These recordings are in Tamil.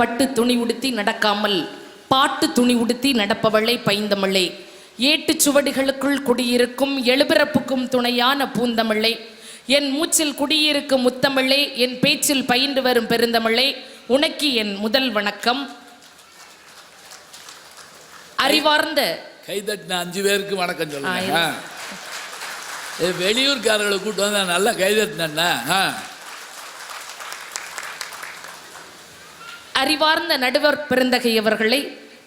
பட்டு துணி உடுத்தி நடக்காமல் பாட்டு துணி உடுத்தி நடப்பவளே பைந்தமிழே. ஏட்டுச் சுவடுகளுக்குள் குடியிருக்கும் எழுபிறப்புக்கும் துணையான பூந்தமிழே. என் மூச்சில் குடியிருக்கும் முத்தமிழே என் பேச்சில் பயின்று வரும் பெருந்தமிழே. உனக்கு என் முதல் வணக்கம். அறிவார்ந்த கைதட்டின அஞ்சு பேருக்கு வணக்கம் சொல்லுங்க. வெளியூர்காரர்களை கூட்டு வந்தா நல்லா கைதட்டினேன்னா அறிவார்ந்த நடுவர் பெருந்தகையவர்களை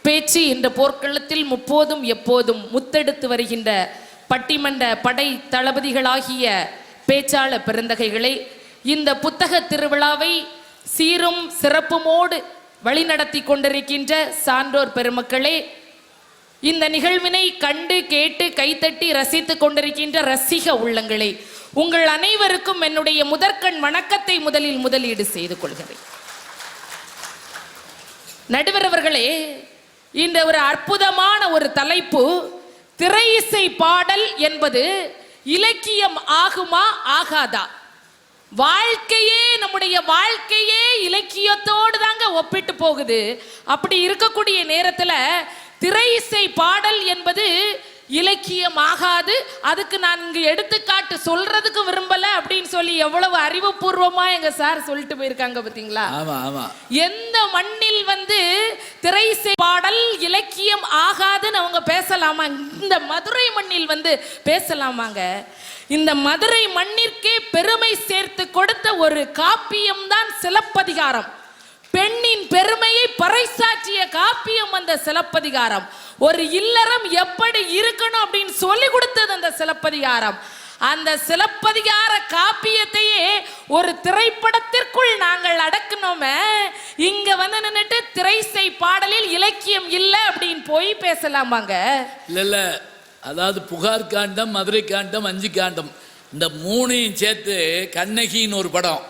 பேச்சு என்ற போர்க்களத்தில் முப்போதும் எப்போதும் முத்தெடுத்து வருகின்ற பட்டிமன்ற படை தளபதிகளாகிய பேச்சாளர் பெருந்தகைகளை இந்த புத்தக திருவிழாவை சீரும் சிறப்புமோடு வழிநடத்தி கொண்டிருக்கின்ற சான்றோர் பெருமக்களே இந்த நிகழ்வினை கண்டு கேட்டு கைத்தட்டி ரசித்து கொண்டிருக்கின்ற ரசிக உள்ளங்களே உங்கள் அனைவருக்கும் என்னுடைய முதற்கண் வணக்கத்தை முதலில் முதலீடு செய்து கொள்கிறேன். நடுவர் அவர்களே இந்த ஒரு அற்புதமான ஒரு தலைப்பு திரை இசை பாடல் என்பது இலக்கியம் ஆகுமா ஆகாதா? வாழ்க்கையே நம்முடைய வாழ்க்கையே இலக்கியத்தோடு தாங்க ஒப்பிட்டு போகுது. அப்படி இருக்கக்கூடிய நேரத்தில் திரை இசை பாடல் என்பது இலக்கியம் ஆகாது அதுக்கு நான் இங்கு எடுத்துக்காட்டு சொல்றதுக்கு விரும்பல அப்படின்னு சொல்லி எவ்வளவு அறிவுபூர்வமா எங்க சார் சொல்லிட்டு போயிருக்காங்க ஆமா எந்த மண்ணில் வந்து திரை பாடல் இலக்கியம் ஆகாதுன்னு அவங்க பேசலாமா? இந்த மதுரை மண்ணில் வந்து பேசலாமாங்க? இந்த மதுரை மண்ணிற்கே பெருமை சேர்த்து கொடுத்த ஒரு காப்பியம் தான் சிலப்பதிகாரம். பெண்ணின் பெருமையை பறைசாற்றிய காப்பியம் அந்த சிலப்பதிகாரம். ஒரு இல்லறம் எப்படி இருக்கணும் அப்படின்னு சொல்லி கொடுத்தது அந்த சிலப்பதிகாரம். அந்த சிலப்பதிகார காப்பியத்தையே ஒரு திரைப்படத்திற்குள் நாங்கள் அடக்கணுமே இங்க வந்து நின்னுட்டு திரைசை பாடலில் இலக்கியம் இல்லை அப்படின்னு போய் பேசலாமாங்க? இல்ல இல்ல. அதாவது புகார் காண்டம் மதுரை காண்டம் அஞ்சு காண்டம். இந்த மூணையும் சேர்த்து கண்ணகின்னு ஒரு படம்.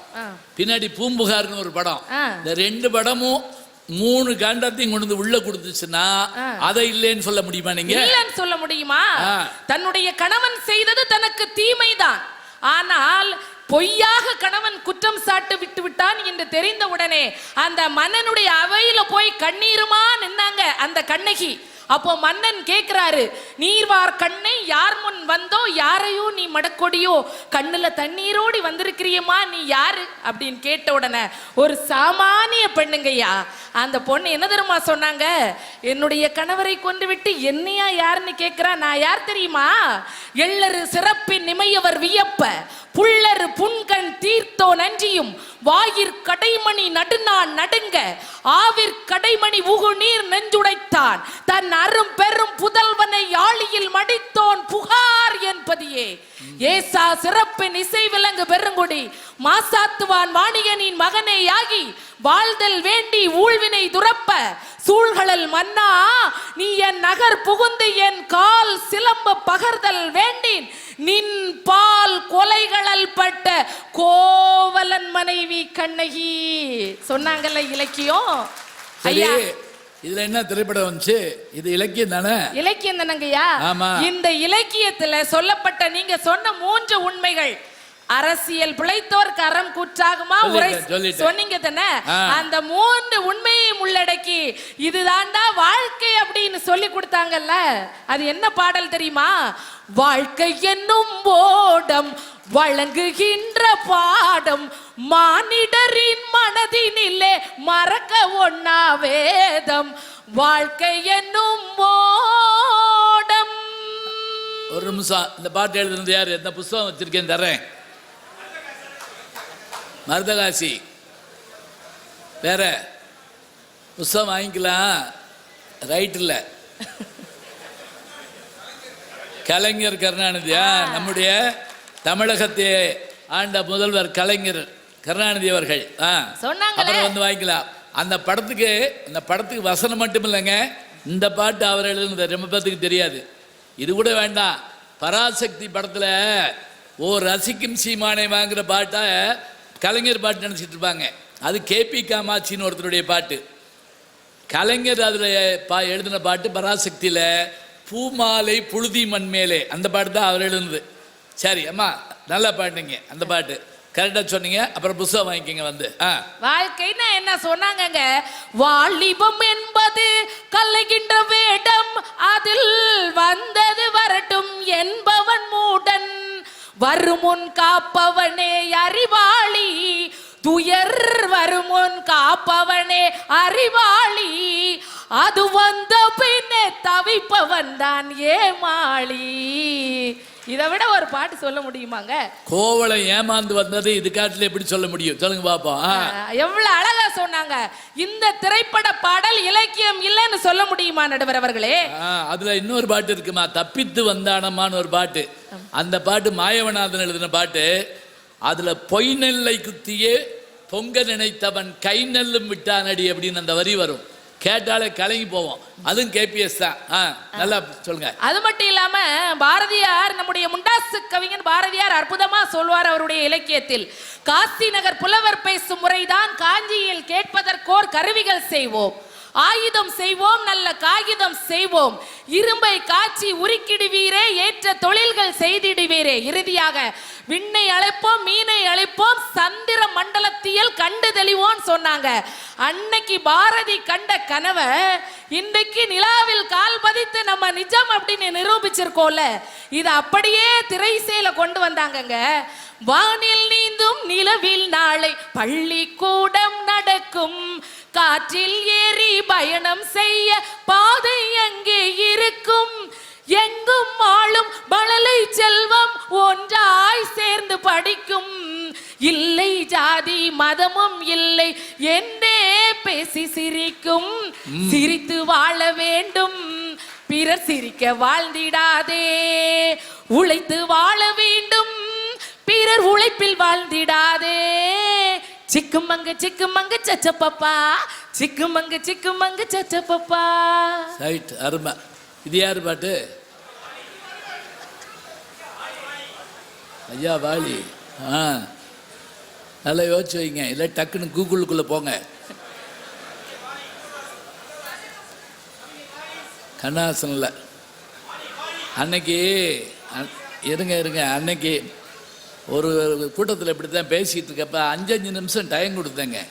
பின்னாடி பூம்புகார்னு ஒரு படம். இந்த ரெண்டு படமும் மூணு காண்டத்தையும் கொண்டு வந்து உள்ள கொடுத்துச்சுன்னா. அதை இல்லைன்னு சொல்ல முடியுமா நீங்க இல்லைன்னு சொல்ல முடியுமா. தன்னுடைய கணவன் செய்தது தனக்கு தீமைதான் ஆனால் பொய்யாக கணவன் குற்றம் சாட்டு விட்டு விட்டான் என்று தெரிந்த உடனே அந்த மன்னனுடைய அவையில போய் கண்ணீருமா நின்னாங்க அந்த கண்ணகி அப்போ மன்னன் கேட்கிறாரு நீர்வார் கண்ணை யார் முன் வந்தோ யாரையோ நீ மடக்கொடியோ கண்ணுல தண்ணீரோடி வந்திருக்கிறியம்மா நீ யாரு? அப்படின்னு கேட்ட உடனே ஒரு சாமானிய பெண்ணுங்கய்யா. அந்த பொண்ணு என்ன தெரியுமா சொன்னாங்க? என்னுடைய கணவரை கொண்டு விட்டு என்னையா யாருன்னு கேட்கிறா நான் யார் தெரியுமா? எள்ளரு சிறப்பின் நிமையவர் வியப்ப புள்ளரு புன்கண் தீர்த்தோ நன்றியும் வாயிற் கடைமணி நடுநான் நடுங்க ஆவிற் கடைமணி உகு நீர் நெஞ்சுடைத்தான். தன் அரும் பெரும் புதல்வனை யாழியில் மடித்தோன் புகார் என்பதியே. ஏசா சிறப்பின் இசை விலங்கு பெருங்குடி. மாசாத்துவான் வாணிகனின் மகனேயாகி வாழ்தல் வேண்டி ஊழ்வினை துரப்ப சூழ்களல் மன்னா நீ என் நகர் புகுந்து என் கால் சிலம்ப பகர்தல் வேண்டின். நின் பால் கொலைகளல் பட்ட கோ கோவலன் மனைவி கண்ணகி. சொன்னாங்கல்ல இலக்கியம்? ஐயா. இதுல என்ன திரைப்படம் வந்துச்சு? இது இலக்கியம் தானே? இலக்கியம் தானங்கய்யா? ஆமா. இந்த இலக்கியத்துல சொல்லப்பட்ட நீங்க சொன்ன மூன்று உண்மைகள். அரசியல் பிழைத்தோர்க்கு அறம் கூற்றாகுமா? உரை. சொன்னீங்க தானே. அந்த மூன்று உண்மையை உள்ளடக்கி இதுதான்டா வாழ்க்கை அப்படின்னு சொல்லி கொடுத்தாங்கல்ல. அது என்ன பாடல் தெரியுமா? வாழ்க்கை என்னும் ஓடம் வழங்குகின்ற பாடம் மானிடரின் மனதினிலே மறக்க ஒண்ணா வேதம். வாழ்க்கை என்னும் ஓடம். ஒரு நிமிஷம் இந்த பாட்டு எழுதுனது யாரு? இந்த புஸ்தகம் வச்சிருக்கேன் தர்றேன். மருதகாசி. வேற புஸ்தகம் வாங்கிக்கலாம். ரைட் இல்லை. கலைஞர் கருணாநிதியா? நம்முடைய தமிழகத்தை ஆண்ட முதல்வர் கலைஞர் கருணாநிதி அவர்கள். ஆ. அப்புறம் வந்து வாங்கிக்கலாம். அந்த படத்துக்கு இந்த படத்துக்கு வசனம் மட்டும் இல்லைங்க. இந்த பாட்டு அவர் எழுதுனது ரொம்ப பேத்துக்கு தெரியாது. இது கூட வேண்டாம். பராசக்தி படத்துல ஓ ரசிக்கும் சீமானை வாங்குற பாட்டை கலைஞர் பாட்டு நினச்சிட்டு இருப்பாங்க. அது கேபி காமாட்சின்னு ஒருத்தருடைய பாட்டு. கலைஞர் அதில் பா எழுதின பாட்டு பராசக்தியில் பூமாலை புழுதி மண்மேலே அந்த பாட்டு தான் அவர் எழுதுனது. சரி அம்மா நல்லா பாட்டுங்க அந்த பாட்டு. கரெக்டாக சொன்னீங்க அப்புறம் புஸ்தகம் வாங்கிக்கோங்க வந்து. ஆ. வாழ்க்கைன்னா என்ன சொன்னாங்கங்க? வாலிபம் என்பது கலைகின்ற வேடம். அதில் வந்தது வரட்டும் என்பவன் மூடன். வருமுன் காப்பவனே அறிவாளி. துயர் வருமுன் காப்பவனே அறிவாளி. அது வந்த பின்னே தவிப்பவன் தான் ஏமாளி. இதை விட ஒரு பாட்டு சொல்ல முடியுமாங்க? கோவலை ஏமாந்து வந்தது இது காட்டில் எப்படி சொல்ல முடியும்? சொல்லுங்க பாப்போம் எவ்வளவு அழகா சொன்னாங்க. இந்த திரைப்பட பாடல் இலக்கியம் இல்லைன்னு சொல்ல முடியுமா நடுவர் அவர்களே? அதுல இன்னொரு பாட்டு இருக்குமா? தப்பித்து வந்தானம்மான்னு ஒரு பாட்டு. அந்த பாட்டு மாயவநாதன் எழுதின பாட்டு. அதுல பொய் நெல்லை குத்தியே பொங்க நினைத்தவன் கை நெல்லும் விட்டானடி அப்படின்னு அந்த வரி வரும். கேட்டாலே கலங்கி போவோம். அதுவும் கேபிஎஸ் தான். ஆ, நல்லா சொல்லுங்க. அது மட்டும் இல்லாம பாரதியார் நம்முடைய முண்டாசு கவிஞன் பாரதியார் அற்புதமா சொல்வார் அவருடைய இலக்கியத்தில். காசி நகர் புலவர் பேசும் முறைதான் காஞ்சியில் கேட்பதற்கோர் கருவிகள் செய்வோம். ஆயுதம் செய்வோம் நல்ல காகிதம் செய்வோம். இரும்பை காய்ச்சி உருக்கிடுவீரே ஏற்ற தொழில்கள் செய்திடுவீரே. இறுதியாக விண்ணை அழைப்போம் மீனை அழைப்போம் சந்திர மண்டலத்தியல் கண்டு தெளிவோம் சொன்னாங்க. அன்னைக்கு பாரதி கண்ட கனவை இன்றைக்கு நிலாவில் கால் பதித்து நம்ம நிஜம் அப்படின்னு நிரூபிச்சிருக்கோம்ல. இது அப்படியே திரைசேல கொண்டு வந்தாங்கங்க. வானில் நீந்தும் நிலவில் நாளை பள்ளிக்கூடம் நடக்கும். காற்றில் ஏறி பயணம் செய்ய பாதை அங்கே இருக்கும். எங்கும் ஆளும் மழலை செல்வம் ஒன்றாய் சேர்ந்து படிக்கும். இல்லை ஜாதி மதமும் இல்லை என்றே பேசி சிரிக்கும். சிரித்து வாழ வேண்டும் பிறர் சிரிக்க வாழ்ந்திடாதே. உழைத்து வாழ வேண்டும் பிறர் உழைப்பில் வாழ்ந்திடாதே சிக்குமங்கு சிக்குமங்கு சச்சப்பப்பா. சிக்குமங்கு சிக்குமங்கு சச்சப்பப்பா. ரைட் அருமை. இது யார் பாட்டு? ஐயா வாலி. ஆ. நல்லா யோசிச்சு வைங்க. இல்லை டக்குன்னு கூகுளுக்குள்ளே போங்க. கண்ணாசனில். அன்னைக்கு இருங்க இருங்க. அன்னைக்கு ஒரு கூட்டத்தில் இப்படி தான் பேசிகிட்டு இருக்கப்ப அஞ்சஞ்சு நிமிஷம் டைம் கொடுத்தேங்க.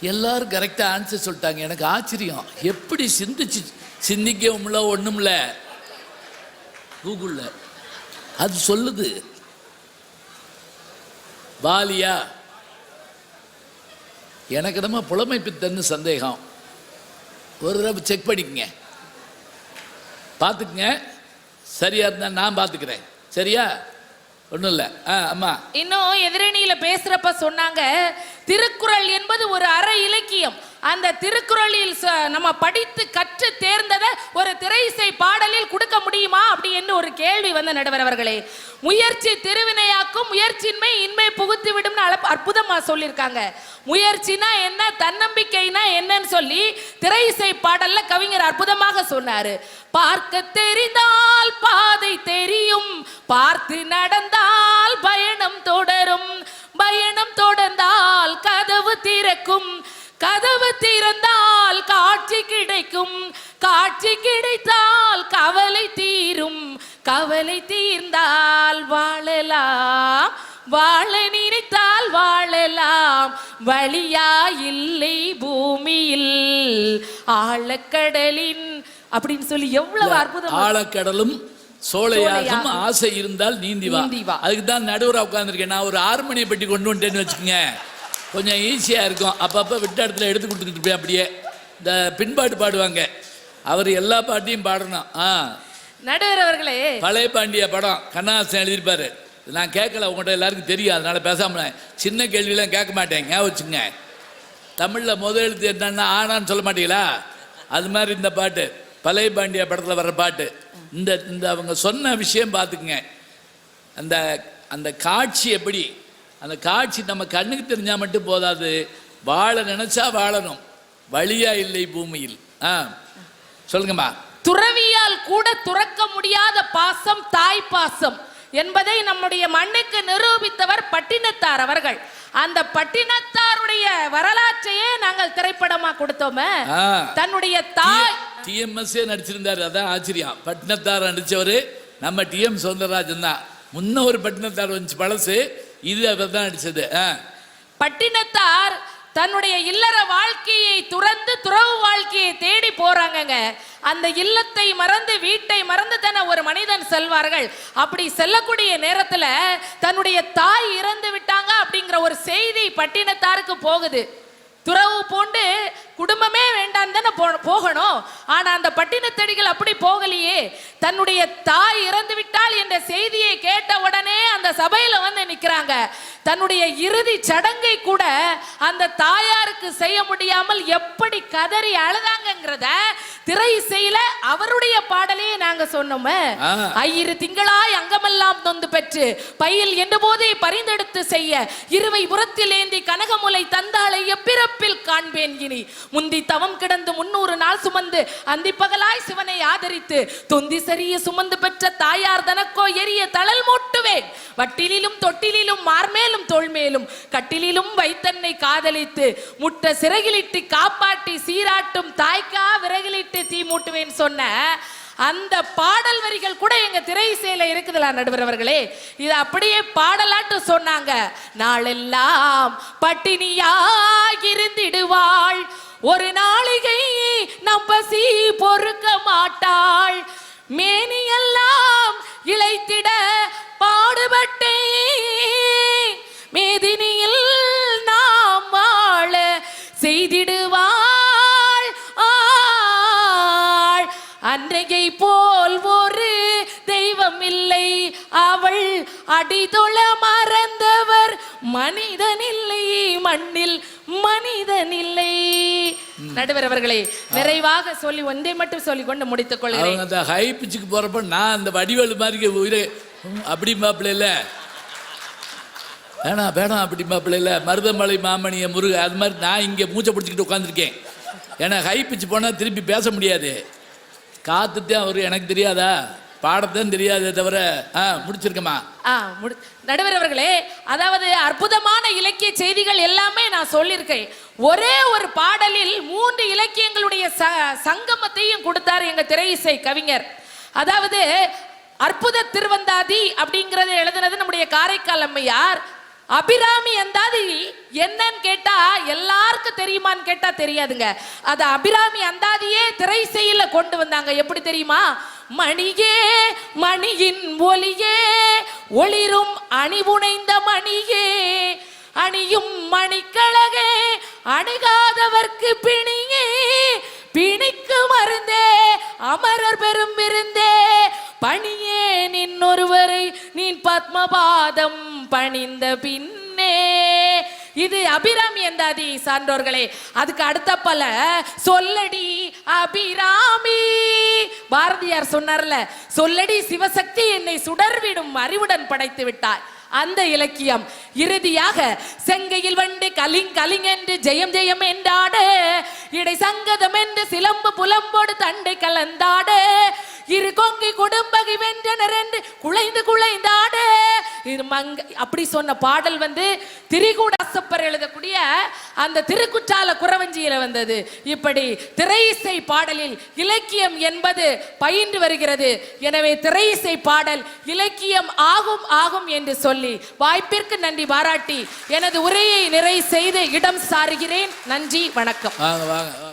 எல்லாரும் கரெக்டாக ஆன்சர் சொல்லிட்டாங்க. எனக்கு ஆச்சரியம். எப்படி சிந்திச்சு சிந்திக்கவும்ல ஒன்றும்ல கூகுளில். அது சொல்லுது. வாலியா எனக்கு நம்ம புலமை பித்தன்னு சந்தேகம். ஒரு தடவை செக் பண்ணிக்கங்க. பார்த்துக்குங்க. சரியா இருந்தால் நான் பார்த்துக்கிறேன். சரியா? ஒன்றும் இல்லை. ஆ அம்மா. இன்னும் எதிரணியில பேசுறப்ப சொன்னாங்க திருக்குறள் என்பது ஒரு அற இலக்கியம். அந்த திருக்குறளில் ச- நம்ம படித்து கற்று தேர்ந்ததை ஒரு திரைசை பாடலில் கொடுக்க முடியுமா அப்படின்னு ஒரு கேள்வி வந்த நடுவர் அவர்களே. முயற்சி திருவினையாக்கும் முயற்சியின்மை இன்மை புகுத்து விடும்னு அளப்- அற்புதமா சொல்லியிருக்காங்க. முயற்சினா என்ன தன்னம்பிக்கைனா என்னன்னு சொல்லி திரைசை பாடல்ல கவிஞர் அற்புதமாக சொன்னாரு. பார்க்க தெரிந்தால் பாதை தெரியும் பார்த்து நடந்தால் பயணம் தொடரும். பயணம் தொடர்ந்தால் கதவு திறக்கும் கதவு திறந்தால் காட்சி கிடைக்கும். காட்சி கிடைத்தால் கவலை தீரும். கவலை தீர்ந்தால் வாழலாம். வாழ நினைத்தால் வாழலாம். வழியா இல்லை பூமியில். ஆழக்கடலின் அப்படின்னு சொல்லி எவ்வளவு அற்புதம் ஆழக்கடலும் சோலையாகும். ஆசை இருந்தால் நீந்தி வா. அதுக்கு தான் நடுவராக உட்காந்துருக்கேன் நான் ஒரு ஆறு மணியை பெட்டி கொண்டு வந்துட்டேன்னு வச்சுக்கோங்க. கொஞ்சம் ஈஸியாக இருக்கும். அப்பப்போ விட்ட இடத்துல எடுத்து கொடுத்துக்கிட்டு இருப்பேன் அப்படியே இந்த பின்பாட்டு பாடுவாங்க. அவர் எல்லா பாட்டையும் பாடணும். ஆ. நடுவர் அவர்களே. பழைய பாண்டிய படம் கண்ணாசன் எழுதியிருப்பாரு. நான் கேட்கல உங்கள்கிட்ட எல்லாருக்கும் தெரியும். அதனால பேசாம சின்ன கேள்வியெல்லாம் கேட்க மாட்டேன். ஞாபகம் வச்சுங்க? தமிழில் முதல் எழுத்து என்னன்னா ஆனான்னு சொல்ல மாட்டீங்களா? அது மாதிரி இந்த பாட்டு. பழைய பாண்டிய படத்தில் வர்ற பாட்டு. இந்த இந்த அவங்க சொன்ன விஷயம் பார்த்துக்குங்க. அந்த அந்த காட்சி எப்படி அந்த காட்சி நம்ம கண்ணுக்கு தெரிஞ்சால் மட்டும் போதாது. வாழ நினைச்சா வாழணும். வழியா இல்லை பூமியில். ஆ சொல்லுங்கம்மா. துறவியால் கூட துறக்க முடியாத பாசம் தாய் பாசம் என்பதை நம்முடைய மண்ணுக்கு நிரூபித்தவர் பட்டினத்தார் அவர்கள். அந்த பட்டினத்தாருடைய வரலாற்றையே நாங்கள் திரைப்படமா கொடுத்தோமே. தன்னுடைய தாய் டிஎம்எஸ்ஏ நடிச்சிருந்தாரு. அதான் ஆச்சரியம். பட்டினத்தார் நடிச்சவர் நம்ம டிஎம் சௌந்தரராஜன் தான். முன்ன ஒரு பட்டினத்தார் வந்துச்சு பழசு. இது அவர் தான் ஆ. பட்டினத்தார் தன்னுடைய இல்லற வாழ்க்கையை துறந்து துறவு வாழ்க்கையை தேடி போறாங்கங்க. அந்த இல்லத்தை மறந்து வீட்டை மறந்து தானே ஒரு மனிதன் செல்வார்கள். அப்படி செல்லக்கூடிய நேரத்துல தன்னுடைய தாய் இறந்து விட்டாங்க அப்படிங்கிற ஒரு செய்தி பட்டினத்தாருக்கு போகுது. துறவு பூண்டு குடும்பமே வேண்டாம் தானே போ- போகணும். ஆனா அந்த பட்டினத்தடிகள் அப்படி போகலையே. தன்னுடைய தாய் இறந்து விட்டால் என்ற செய்தியை கேட்ட உடனே அந்த சபையில வந்து நிக்கிறாங்க. தன்னுடைய இறுதி சடங்கை கூட அந்த தாயாருக்கு செய்ய முடியாமல் எப்படி கதறி அழுதாங்கங்கிறத திரை செய்யல அவருடைய பாடலையே நாங்க சொன்னோமே. ஐயிரு திங்களாய் அங்கமெல்லாம் நொந்து பெற்று பையில் என்ற போதே பரிந்தெடுத்து செய்ய இருவை புறத்தில் ஏந்தி கனகமுலை தந்தாளை எப்பிறப்பில் காண்பேன் இனி. முந்தி தவம் கிடந்து முன்னூறு நாள் சுமந்து அந்தி பகலாய் சிவனை ஆதரித்து தொந்தி சரிய சுமந்து பெற்ற தாயார் தனக்கோ எரிய தழல் மூட்டுவேன். வட்டிலிலும் தொட்டிலிலும் மார்மேலும் தோள்மேலும் கட்டிலிலும் வைத்தன்னை காதலித்து முட்ட சிறகிலிட்டு காப்பாட்டி சீராட்டும் தாய்க்கா விறகிலிட்டு தீ மூட்டுவேன் சொன்ன அந்த பாடல் வரிகள் கூட எங்க திரை சேல இருக்குதுல நடுவர் அவர்களே. இது அப்படியே பாடலாட்டு சொன்னாங்க. நாளெல்லாம் பட்டினியாயிருந்திடுவாள் ஒரு நாளிகை நம் பசி பொறுக்க மாட்டாள். மேனியெல்லாம் இளைத்திட பாடுபட்டேன். மேதினியில் நாம் வாழ செய்திடுவாள். ஆள். அன்றையை போல் ஒரு தெய்வம் இல்லை அவள் அடிதொழ மறந்தவர் மனிதன் இல்லை மண்ணில் மனிதன் இல்லை நடுவர் அவர்களே விரைவாக சொல்லி ஒன்றை மட்டும் சொல்லி கொண்டு முடித்துக் கொள்கிறேன். அந்த ஹை பிச்சுக்கு போறப்ப நான் அந்த வடிவேலு மாதிரி உயிரை அப்படி மாப்பிள்ள வேணாம் வேணாம் அப்படி மாப்பிள்ள மருதமலை மாமணிய முருக அது மாதிரி நான் இங்கே மூச்சை பிடிச்சிக்கிட்டு உட்காந்துருக்கேன் ஏன்னா ஹை பிச்சு போனால் திருப்பி பேச முடியாது. காத்துத்தான் அவர் எனக்கு தெரியாதா? பாடத்தான் தெரியாதே தவிர ஆ முடிச்சிருக்கமா ஆ, முடி- நடுவர் அவர்களே அதாவது அற்புதமான இலக்கிய செய்திகள் எல்லாமே நான் சொல்லியிருக்கேன். ஒரே ஒரு பாடலில் மூன்று இலக்கியங்களுடைய ச- சங்கமத்தையும் கொடுத்தார் எங்கள் திரை இசை கவிஞர். அதாவது அற்புத திருவந்தாதி அப்படிங்கிறத எழுதுனது நம்முடைய காரைக்கால் அம்மையார். அபிராமி அந்தாதி என்னன்னு கேட்டா எல்லாருக்கும் தெரியுமான்னு கேட்டா தெரியாதுங்க. அது அபிராமி அந்தாதியே திரை கொண்டு வந்தாங்க. எப்படி தெரியுமா? மணியே மணியின் ஒளியே ஒளிரும் அணிபுனைந்த மணியே அணியும் மணிக்கழகே அணுகாதவர்க்கு பிணியே பிணிக்கு மருந்தே அமரர் பெரும் விருந்தே பணியே நின்னொருவரை நீ பத்மபாதம் பணிந்த பின்னே. இது அபிராமி எந்தாதி சான்றோர்களே? அதுக்கு அடுத்த பல. சொல்லடி அபிராமி. பாரதியார் சொன்னார்ல சொல்லடி சிவசக்தி என்னை சுடர்விடும் அறிவுடன் படைத்து விட்டாய் அந்த இலக்கியம். இறுதியாக செங்கையில் வண்டு கலிங் கலிங் என்று ஜெயம் ஜெயம் என்றாட. இடை சங்கதம் என்று சிலம்பு புலம்போடு தண்டை கலந்தாட. இரு கொங்கி கொடும்பகை வென்றனர் என்று குலைந்து குலைந்தாட இது மங்க அப்படி சொன்ன பாடல் வந்து திரிகூடாசப்பர் எழுதக்கூடிய அந்த திருக்குற்றால குறவஞ்சியில வந்தது. இப்படி திரை இசை பாடலில் இலக்கியம் என்பது பயின்று வருகிறது. எனவே திரை இசை பாடல் இலக்கியம் ஆகும் ஆகும் என்று சொல்லி வாய்ப்பிற்கு நன்றி பாராட்டி எனது உரையை நிறை செய்து இடம் சாருகிறேன். நன்றி வணக்கம். வாங்க வாங்க.